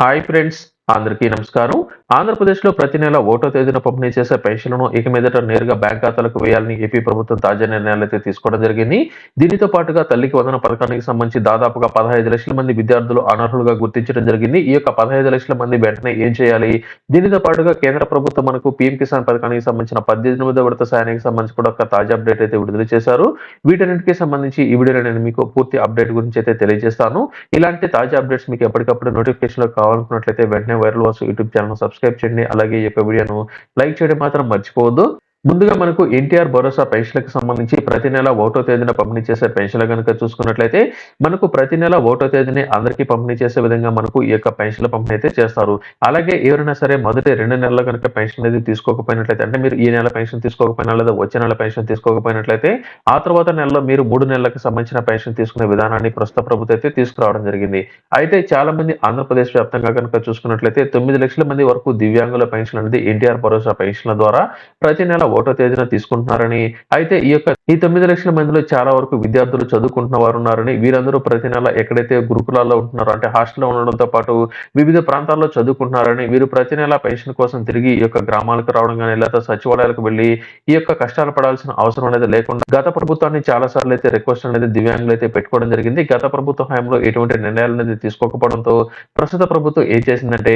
Hi friends, అందరికీ నమస్కారం. ఆంధ్రప్రదేశ్లో ప్రతి నెల ఓటో తేదీన పంపిణీ చేసే పెన్షన్లను ఇక మీదట నేరుగా బ్యాంక్ ఖాతాలకు వేయాలని ఏపీ ప్రభుత్వం తాజా నిర్ణయాలు అయితే తీసుకోవడం జరిగింది. దీనితో పాటుగా తల్లికి వందన పథకానికి సంబంధించి దాదాపుగా పదహైదు లక్షల మంది విద్యార్థులు అనర్హులుగా గుర్తించడం జరిగింది. ఈ యొక్క పదహైదు లక్షల మంది వెంటనే ఏం చేయాలి? దీనితో పాటుగా కేంద్ర ప్రభుత్వం మనకు పీఎం కిసాన్ పథకానికి సంబంధించిన పద్దెనిమిది విడత సాయానికి సంబంధించి కూడా ఒక తాజా అప్డేట్ అయితే విడుదల చేశారు. వీటన్నిటికీ సంబంధించి ఈ వీడియోలో నేను మీకు పూర్తి అప్డేట్ గురించి అయితే తెలియజేస్తాను. ఇలాంటి తాజా అప్డేట్స్ మీకు ఎప్పటికప్పుడు నోటిఫికేషన్లో కావాలనుకున్నట్లయితే వెంటనే viral Vasu YouTube channel subscribe చేయండి. అలాగే ఈ యొక్క వీడియోను లైక్ చేయడం మాత్రం మర్చిపోవద్దు. ముందుగా మనకు ఎన్టీఆర్ భరోసా పెన్షన్లకు సంబంధించి ప్రతి నెల ఒకటో తేదీన పంపిణీ చేసే పెన్షన్లు కనుక చూసుకున్నట్లయితే మనకు ప్రతి నెల ఒకటో తేదీని అందరికీ పంపిణీ చేసే విధంగా మనకు ఈ యొక్క పెన్షన్ల పంపిణీ అయితే చేస్తారు. అలాగే ఎవరైనా సరే మొదటి రెండు నెలల కనుక పెన్షన్ అనేది తీసుకోకపోయినట్లయితే అంటే మీరు ఈ నెల పెన్షన్ తీసుకోకపోయినా లేదా వచ్చే నెల పెన్షన్ తీసుకోకపోయినట్లయితే ఆ తర్వాత నెలలో మీరు మూడు నెలలకు సంబంధించిన పెన్షన్ తీసుకునే విధానాన్ని ప్రస్తుత ప్రభుత్వం అయితే తీసుకురావడం జరిగింది. అయితే చాలా మంది ఆంధ్రప్రదేశ్ వ్యాప్తంగా కనుక చూసుకున్నట్లయితే తొమ్మిది లక్షల మంది వరకు దివ్యాంగుల పెన్షన్ అనేది ఎన్టీఆర్ భరోసా పెన్షన్ల ద్వారా ప్రతి నెల ఒకటో తేదీన తీసుకుంటున్నారని అయితే ఈ యొక్క ఈ తొమ్మిది లక్షల మందిలో చాలా వరకు విద్యార్థులు చదువుకుంటున్న వారు ఉన్నారని వీరందరూ ప్రతి నెల ఎక్కడైతే గురుకులాల్లో ఉంటున్నారో అంటే హాస్టల్లో ఉండడంతో పాటు వివిధ ప్రాంతాల్లో చదువుకుంటున్నారని వీరు ప్రతి నెల పెన్షన్ కోసం తిరిగి ఈ యొక్క గ్రామాలకు రావడం కానీ లేదా సచివాలయాలకు వెళ్ళి ఈ యొక్క కష్టాలు పడాల్సిన అవసరం అనేది లేకుండా గత ప్రభుత్వాన్ని చాలా సార్లు అయితే రిక్వెస్ట్ అనేది దివ్యాంగులు అయితే పెట్టుకోవడం జరిగింది. గత ప్రభుత్వ హయాంలో ఎటువంటి నిర్ణయాలు అనేది తీసుకోకపోవడంతో ప్రస్తుత ప్రభుత్వం ఏం చేసిందంటే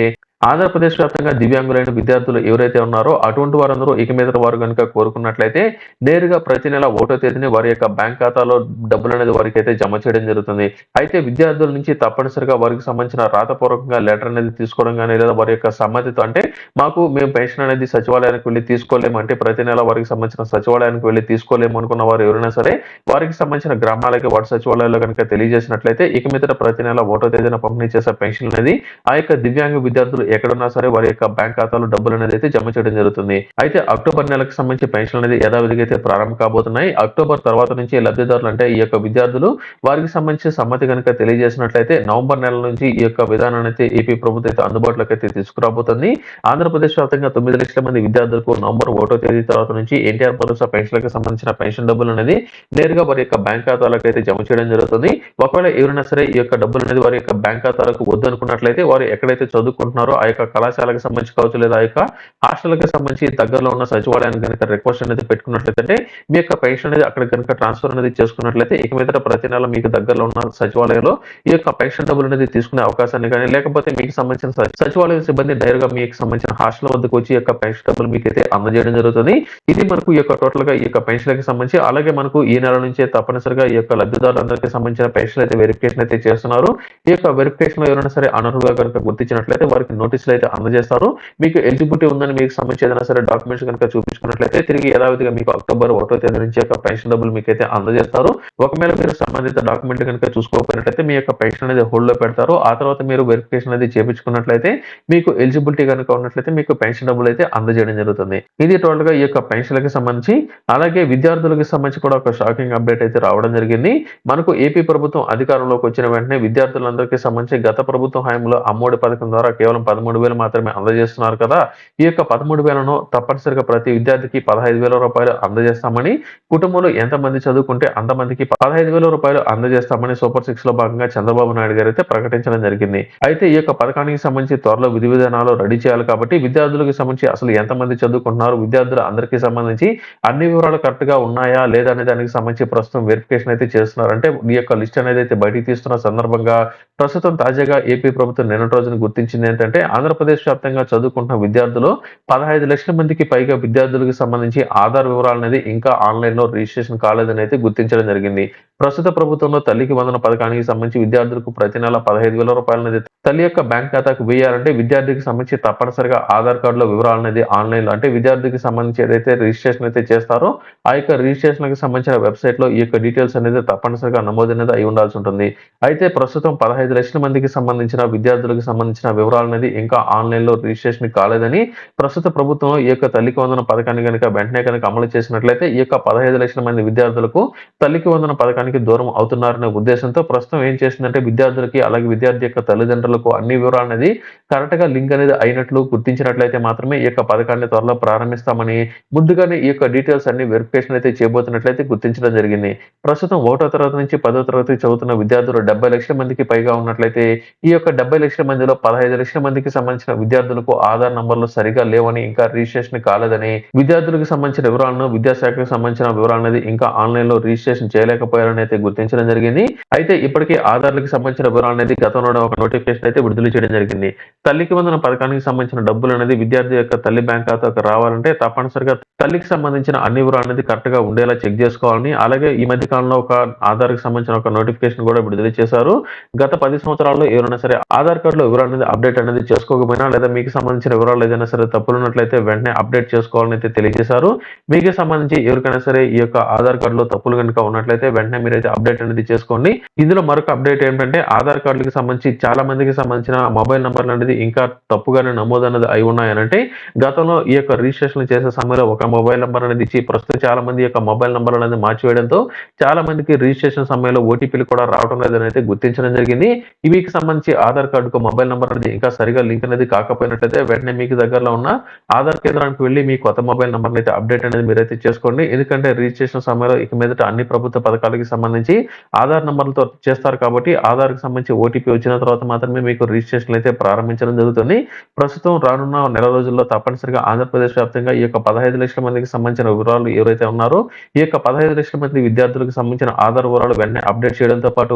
ఆంధ్రప్రదేశ్ వ్యాప్తంగా దివ్యాంగులైన విద్యార్థులు ఎవరైతే ఉన్నారో అటువంటి వారందరూ ఇక మీద వారు కనుక కోరుకున్నట్లయితే నేరుగా ప్రతి నెల ఒకటో తేదీని వారి యొక్క బ్యాంక్ ఖాతాలో డబ్బులు అనేది వారికి అయితే జమ చేయడం జరుగుతుంది. అయితే విద్యార్థుల నుంచి తప్పనిసరిగా వారికి సంబంధించిన రాతపూర్వకంగా లెటర్ అనేది తీసుకోవడం కానీ లేదా వారి యొక్క సమ్మతితో అంటే మాకు మేము పెన్షన్ అనేది సచివాలయానికి వెళ్ళి తీసుకోలేము అంటే ప్రతి నెల వారికి సంబంధించిన సచివాలయానికి వెళ్ళి తీసుకోలేము అనుకున్న వారు ఎవరైనా సరే వారికి సంబంధించిన గ్రామాలకి వాటి సచివాలయాల్లో కనుక తెలియజేసినట్లయితే ఇక మీద ప్రతి నెల ఒకటో తేదీన పంపిణీ చేసే పెన్షన్ అనేది ఆ యొక్క దివ్యాంగ విద్యార్థులు ఎక్కడున్నా సరే వారి యొక్క బ్యాంక్ ఖాతాలో డబ్బులు అనేది అయితే జమ చేయడం జరుగుతుంది. అయితే అక్టోబర్ నెలకు సంబంధించి పెన్షన్ అనేది యథావిధిగా అయితే ప్రారంభం కాబోతున్నాయి. అక్టోబర్ తర్వాత నుంచి లబ్ధిదారులు అంటే ఈ యొక్క విద్యార్థులు వారికి సంబంధించి సమ్మతి కనుక తెలియజేసినట్లయితే నవంబర్ నెల నుంచి ఈ యొక్క విధానాన్ని అయితే ఏపీ ప్రభుత్వం అయితే అందుబాటులోకి అయితే తీసుకురాబోతుంది. ఆంధ్రప్రదేశ్ వ్యాప్తంగా తొమ్మిది లక్షల మంది విద్యార్థులకు నవంబర్ ఒకటో తేదీ తర్వాత నుంచి ఎన్టీఆర్ భరోసా పెన్షన్లకు సంబంధించిన పెన్షన్ డబ్బులు అనేది నేరుగా వారి యొక్క బ్యాంక్ ఖాతాలకు అయితే జమ చేయడం జరుగుతుంది. ఒకవేళ ఎవరైనా సరే ఈ యొక్క డబ్బులు అనేది వారి యొక్క బ్యాంక్ ఖాతాలకు వద్దు అనుకున్నట్లయితే వారు ఎక్కడైతే చదువుకుంటున్నారో ఆ యొక్క కళాశాలకు సంబంధించి కావచ్చు లేదా ఆ యొక్క హాస్టల్కి సంబంధించి దగ్గరలో ఉన్న సచివాలయానికి కనుక రిక్వెస్ట్ అనేది పెట్టుకున్నట్లయితే మీ యొక్క పెన్షన్ అనేది అక్కడ కనుక ట్రాన్స్ఫర్ అనేది చేసుకున్నట్లయితే ఇక మీద ప్రతి నెల మీకు దగ్గరలో ఉన్న సచివాలయంలో ఈ యొక్క పెన్షన్ డబ్బులు అనేది తీసుకునే అవకాశాన్ని కానీ లేకపోతే మీకు సంబంధించిన సచివాలయ సిబ్బంది డైరెక్ట్గా మీకు సంబంధించిన హాస్టల్ వద్దకు వచ్చి ఈ యొక్క పెన్షన్ డబ్బులు మీకు అయితే అందజేయడం జరుగుతుంది. ఇది మనకు ఈ యొక్క టోటల్గా ఈ యొక్క పెన్షన్లకు సంబంధించి అలాగే మనకు ఈ నెల నుంచే తప్పనిసరిగా ఈ యొక్క లబ్ధిదారులందరికీ సంబంధించిన పెన్షన్ అయితే వెరిఫికేషన్ అయితే చేస్తున్నారు. ఈ యొక్క వెరిఫికేషన్లో ఎవరైనా సరే అనర్హులుగా కనుక గుర్తించినట్లయితే వారికి నోటీసులు అయితే అందజేస్తారు. మీకు ఎలిజిబిలిటీ ఉందని మీకు సంబంధించి ఏదైనా సరే డాక్యుమెంట్స్ కనుక చూపించుకున్నట్లయితే తిరిగి యథావిధిగా మీకు అక్టోబర్ ఒకటో తేదీ నుంచి యొక్క పెన్షన్ డబ్బులు మీకు అయితే అందజేస్తారు. ఒకవేళ మీరు సంబంధిత డాక్యుమెంట్ కనుక చూసుకోకపోయినట్లయితే మీ యొక్క పెన్షన్ అనేది హోల్డ్లో పెడతారు. ఆ తర్వాత మీరు వెరిఫికేషన్ అనేది చేపించుకున్నట్లయితే మీకు ఎలిజిబిలిటీ కనుక ఉన్నట్లయితే మీకు పెన్షన్ డబ్బులు అయితే అందజేయడం జరుగుతుంది. ఇది టోటల్గా ఈ యొక్క పెన్షన్లకు సంబంధించి అలాగే విద్యార్థులకు సంబంధించి కూడా ఒక షాకింగ్ అప్డేట్ అయితే రావడం జరిగింది. మనకు ఏపీ ప్రభుత్వం అధికారంలోకి వచ్చిన వెంటనే విద్యార్థులందరికీ సంబంధించి గత ప్రభుత్వం హయాంలో అమ్మఒడి పథకం ద్వారా కేవలం పదమూడు వేలు మాత్రమే అందజేస్తున్నారు కదా. ఈ యొక్క పదమూడు వేలను తప్పనిసరిగా ప్రతి విద్యార్థికి పదహైదు వేల రూపాయలు అందజేస్తామని కుటుంబంలో ఎంతమంది చదువుకుంటే అంతమందికి పదహైదు వేల రూపాయలు అందజేస్తామని సూపర్ సిక్స్లో భాగంగా చంద్రబాబు నాయుడు గారు అయితే ప్రకటించడం జరిగింది. అయితే ఈ యొక్క పథకానికి సంబంధించి త్వరలో విధి విధానాలు రెడీ చేయాలి కాబట్టి విద్యార్థులకు సంబంధించి అసలు ఎంతమంది చదువుకుంటున్నారు విద్యార్థులు అందరికీ సంబంధించి అన్ని వివరాలు కరెక్ట్గా ఉన్నాయా లేదా అనే దానికి సంబంధించి ప్రస్తుతం వెరిఫికేషన్ అయితే చేస్తున్నారంటే ఈ యొక్క లిస్ట్ అనేది అయితే బయటికి తీస్తున్న సందర్భంగా ప్రస్తుతం తాజాగా ఏపీ ప్రభుత్వం నిన్నటి రోజున గుర్తించింది ఏంటంటే ఆంధ్రప్రదేశ్ వ్యాప్తంగా చదువుకుంటున్న విద్యార్థులు పదహైదు లక్షల మందికి పైగా విద్యార్థులకు సంబంధించి ఆధార్ వివరాలు అనేది ఇంకా ఆన్లైన్లో రిజిస్ట్రేషన్ కాలేదని అయితే గుర్తించడం జరిగింది. ప్రస్తుత ప్రభుత్వంలో తల్లికి వందన పథకానికి సంబంధించి విద్యార్థులకు ప్రతి నెల పదహైదు వేల రూపాయలు అనేది తల్లి యొక్క బ్యాంక్ ఖాతాకు వేయాలంటే విద్యార్థికి సంబంధించి తప్పనిసరిగా ఆధార్ కార్డులో వివరాలు అనేది ఆన్లైన్లో అంటే విద్యార్థికి సంబంధించి ఏదైతే రిజిస్ట్రేషన్ అయితే చేస్తారో ఆ యొక్క రిజిస్ట్రేషన్కి సంబంధించిన వెబ్సైట్లో ఈ యొక్క డీటెయిల్స్ అనేది తప్పనిసరిగా నమోదు అనేది అయి ఉండాల్సి ఉంటుంది. అయితే ప్రస్తుతం పదహైదు లక్షల మందికి సంబంధించిన విద్యార్థులకు సంబంధించిన వివరాలు అనేది ఇంకా ఆన్లైన్లో రిజిస్ట్రేషన్ కాలేదని ప్రస్తుత ప్రభుత్వం ఈ యొక్క తల్లికి వందన పథకాన్ని కనుక వెంటనే కనుక అమలు చేసినట్లయితే ఈ యొక్క పదహైదు లక్షల మంది విద్యార్థులకు తల్లికి వందన పథకానికి దూరం అవుతున్నారనే ఉద్దేశంతో ప్రస్తుతం ఏం చేసిందంటే విద్యార్థులకి అలాగే విద్యార్థి యొక్క తల్లిదండ్రులకు అన్ని వివరాలు అనేది కరెక్ట్గా లింక్ అనేది అయినట్లు గుర్తించినట్లయితే మాత్రమే ఈ యొక్క పథకాన్ని త్వరలో ప్రారంభిస్తామని ముందుగానే ఈ యొక్క డీటెయిల్స్ అన్ని వెరిఫికేషన్ అయితే చేయబోతున్నట్లయితే గుర్తించడం జరిగింది. ప్రస్తుతం ఒకటో తరగతి నుంచి పదో తరగతి చదువుతున్న విద్యార్థులు డెబ్బై లక్షల మందికి పైగా ఉన్నట్లయితే ఈ యొక్క డెబ్బై లక్షల మందిలో పదహైదు లక్షల మందికి సంబంధించిన విద్యార్థులకు ఆధార్ నంబర్లు సరిగా లేవని ఇంకా రిజిస్ట్రేషన్ కాలేదని విద్యార్థులకు సంబంధించిన వివరాలను విద్యాశాఖకు సంబంధించిన వివరాలు అనేది ఇంకా ఆన్లైన్లో రిజిస్ట్రేషన్ చేయలేకపోయారని అయితే గుర్తించడం జరిగింది. అయితే ఇప్పటికే ఆధార్లకు సంబంధించిన వివరాలు అనేది గతంలో ఒక నోటిఫికేషన్ అయితే విడుదల చేయడం జరిగింది. తల్లికి వందన పథకానికి సంబంధించిన డబ్బులు అనేది విద్యార్థి యొక్క తల్లి బ్యాంక్ ఖాతాకు రావాలంటే తప్పనిసరిగా తల్లికి సంబంధించిన అన్ని వివరాలు అనేది కరెక్ట్గా ఉండేలా చెక్ చేసుకోవాలని అలాగే ఈ మధ్య కాలంలో ఒక ఆధార్కి సంబంధించిన ఒక నోటిఫికేషన్ కూడా విడుదల చేశారు. గత పది సంవత్సరాల్లో ఎవరైనా సరే ఆధార్ కార్డులో వివరాలు అనేది అప్డేట్ అనేది చేసుకోకపోయినా లేదా మీకు సంబంధించిన వివరాలు ఏదైనా సరే తప్పులు ఉన్నట్లయితే వెంటనే అప్డేట్ చేసుకోవాలని అయితే తెలియజేశారు. మీకు సంబంధించి ఎవరికైనా సరే ఈ యొక్క ఆధార్ కార్డులో తప్పులు కనుక ఉన్నట్లయితే వెంటనే మీరైతే అప్డేట్ అనేది చేసుకోండి. ఇందులో మరొక అప్డేట్ ఏంటంటే ఆధార్ కార్డులకు సంబంధించి చాలా మందికి సంబంధించిన మొబైల్ నెంబర్లు అనేది ఇంకా తప్పుగానే నమోదు అనేది అయి ఉన్నాయనంటే గతంలో ఈ యొక్క రిజిస్ట్రేషన్ చేసే సమయంలో ఒక మొబైల్ నెంబర్ అనేది ఇచ్చి ప్రస్తుతం చాలా మంది యొక్క మొబైల్ నెంబర్ అనేది మార్చివేయడంతో చాలా మందికి రిజిస్ట్రేషన్ సమయంలో ఓటీపీలు కూడా రావడం లేదని అయితే గుర్తించడం జరిగింది. ఇవికి సంబంధించి ఆధార్ కార్డుకు మొబైల్ నెంబర్ అనేది ఇంకా సరిగా లింక్ అనేది కాకపోయినట్లయితే వెంటనే మీకు దగ్గరలో ఉన్న ఆధార్ కేంద్రానికి వెళ్ళి మీ కొత్త మొబైల్ నెంబర్ని అయితే అప్డేట్ అనేది మీరైతే చేసుకోండి. ఎందుకంటే రిజిస్ట్రేషన్ సమయంలో ఇక మీదట అన్ని ప్రభుత్వ పథకాలకి సంబంధించి ఆధార్ నెంబర్లతో చేస్తారు కాబట్టి ఆధార్కి సంబంధించి ఓటీపీ వచ్చిన తర్వాత మాత్రమే మీకు రిజిస్ట్రేషన్ అయితే ప్రారంభించడం జరుగుతుంది. ప్రస్తుతం రానున్న నెల రోజుల్లో తప్పనిసరిగా ఆంధ్రప్రదేశ్ వ్యాప్తంగా ఈ యొక్క పదహైదు లక్షల మందికి సంబంధించిన వివరాలు ఎవరైతే ఉన్నారో ఈ యొక్క పదహైదు లక్షల మంది విద్యార్థులకు సంబంధించిన ఆధార్ వివరాలు వెంటనే అప్డేట్ చేయడంతో పాటు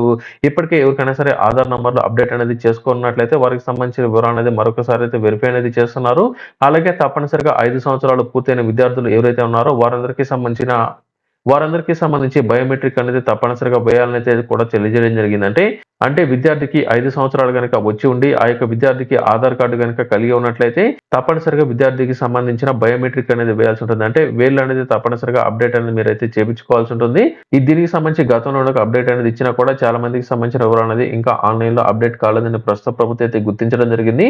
ఇప్పటికే ఎవరికైనా సరే ఆధార్ నంబర్లు అప్డేట్ అనేది చేసుకున్నట్లయితే వారికి సంబంధించిన వివరాలు అనేది మరొకసారి అయితే వెరిఫై అనేది చేస్తున్నారు. అలాగే తప్పనిసరిగా ఐదు సంవత్సరాలు పూర్తయిన విద్యార్థులు ఎవరైతే ఉన్నారో వారందరికీ సంబంధించిన వారందరికీ సంబంధించి బయోమెట్రిక్ అనేది తప్పనిసరిగా వేయాలని అయితే కూడా తెలియజేయడం జరిగింది అంటే అంటే విద్యార్థికి ఐదు సంవత్సరాలు కనుక వచ్చి ఉండి ఆ యొక్క విద్యార్థికి ఆధార్ కార్డు కనుక కలిగి ఉన్నట్లయితే తప్పనిసరిగా విద్యార్థికి సంబంధించిన బయోమెట్రిక్ అనేది వేయాల్సి ఉంటుంది. అంటే వేళ్ళు అనేది తప్పనిసరిగా అప్డేట్ అనేది మీరైతే చేపించుకోవాల్సి ఉంటుంది. ఈ దీనికి సంబంధించి గతంలో ఒక అప్డేట్ అనేది ఇచ్చినా కూడా చాలా మందికి సంబంధించిన వివరాలు అనేది ఇంకా ఆన్లైన్లో అప్డేట్ కాలేదని ప్రస్తుత ప్రభుత్వం అయితే గుర్తించడం జరిగింది.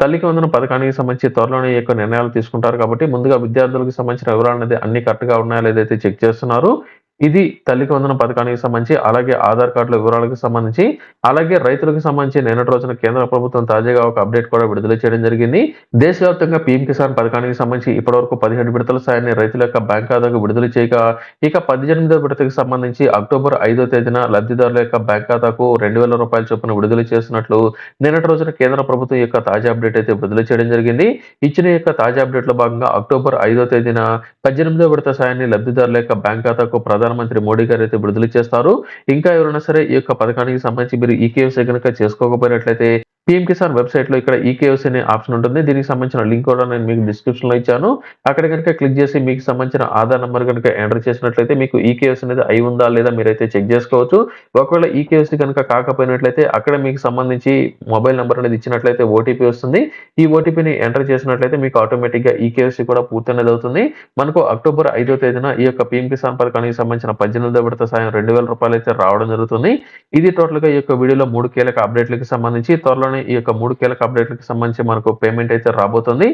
తల్లికి వందన పథకానికి సంబంధించి త్వరలోనే ఈ యొక్క నిర్ణయాలు తీసుకుంటారు కాబట్టి ముందుగా విద్యార్థులకు సంబంధించిన వివరాలు అనేది అన్ని కరెక్ట్గా ఉన్నాయో లేదైతే చెక్ చేస్తున్నారు. ఇది తల్లికి వందన పథకానికి సంబంధించి అలాగే ఆధార్ కార్డుల వివరాలకు సంబంధించి అలాగే రైతులకు సంబంధించి నిన్నటి రోజున కేంద్ర ప్రభుత్వం తాజాగా ఒక అప్డేట్ కూడా విడుదల చేయడం జరిగింది. దేశవ్యాప్తంగా పీఎం కిసాన్ పథకానికి సంబంధించి ఇప్పటివరకు పదిహేడు విడతల సాయాన్ని రైతుల యొక్క బ్యాంక్ ఖాతాకు విడుదల చేయగా ఇక పద్దెనిమిదో విడతకు సంబంధించి అక్టోబర్ ఐదో తేదీన లబ్ధిదారుల యొక్క బ్యాంక్ ఖాతాకు రెండు వేల రూపాయల చొప్పున విడుదల చేస్తున్నట్లు నిన్నటి రోజున కేంద్ర ప్రభుత్వం యొక్క తాజా అప్డేట్ అయితే విడుదల చేయడం జరిగింది. ఇచ్చిన యొక్క తాజా అప్డేట్లో భాగంగా అక్టోబర్ ఐదో తేదీన పద్దెనిమిదో విడత సాయాన్ని లబ్ధిదారుల యొక్క బ్యాంక్ ఖాతాకు ప్రధానమంత్రి మోడీ గారు అయితే విడుదల చేస్తారు. ఇంకా ఎవరైనా సరే ఈ యొక్క పథకానికి సంబంధించి మీరు ఈకేఎంసీ కనుక చేసుకోకపోయినట్లయితే పీఎం కిసాన్ వెబ్సైట్లో ఇక్కడ ఈకేఎస్ అనే ఆప్షన్ ఉంటుంది. దీనికి సంబంధించిన లింక్ కూడా నేను మీకు డిస్క్రిప్షన్లో ఇచ్చాను. అక్కడ కనుక క్లిక్ చేసి మీకు సంబంధించిన ఆధార్ నెంబర్ కనుక ఎంటర్ చేసినట్లయితే మీకు ఈకేఎస్ అనేది అయి ఉందా లేదా మీరైతే చెక్ చేసుకోవచ్చు. ఒకవేళ ఈకేఎస్ కనుక కాకపోయినట్లయితే అక్కడ మీకు సంబంధించి మొబైల్ నెంబర్ అనేది ఇచ్చినట్లయితే ఓటీపీ వస్తుంది. ఈ ఓటీపీని ఎంటర్ చేసినట్లయితే మీకు ఆటోమేటిక్గా ఈకేఎస్ కూడా పూర్తి అనేది అవుతుంది. మనకు అక్టోబర్ ఐదో తేదీన ఈ యొక్క పీఎం కిసాన్ పథకానికి సంబంధించిన పద్దెనిమిదో విడత సాయం రెండు వేల రూపాయలు అయితే రావడం జరుగుతుంది. ఇది టోటల్గా ఈ యొక్క వీడియోలో మూడు కీలక అప్డేట్లకు సంబంధించి త్వరలోనే ఈ యొక్క మూడు కీలక అప్డేట్లకు సంబంధించి మనకు పేమెంట్ అయితే రాబోతుంది.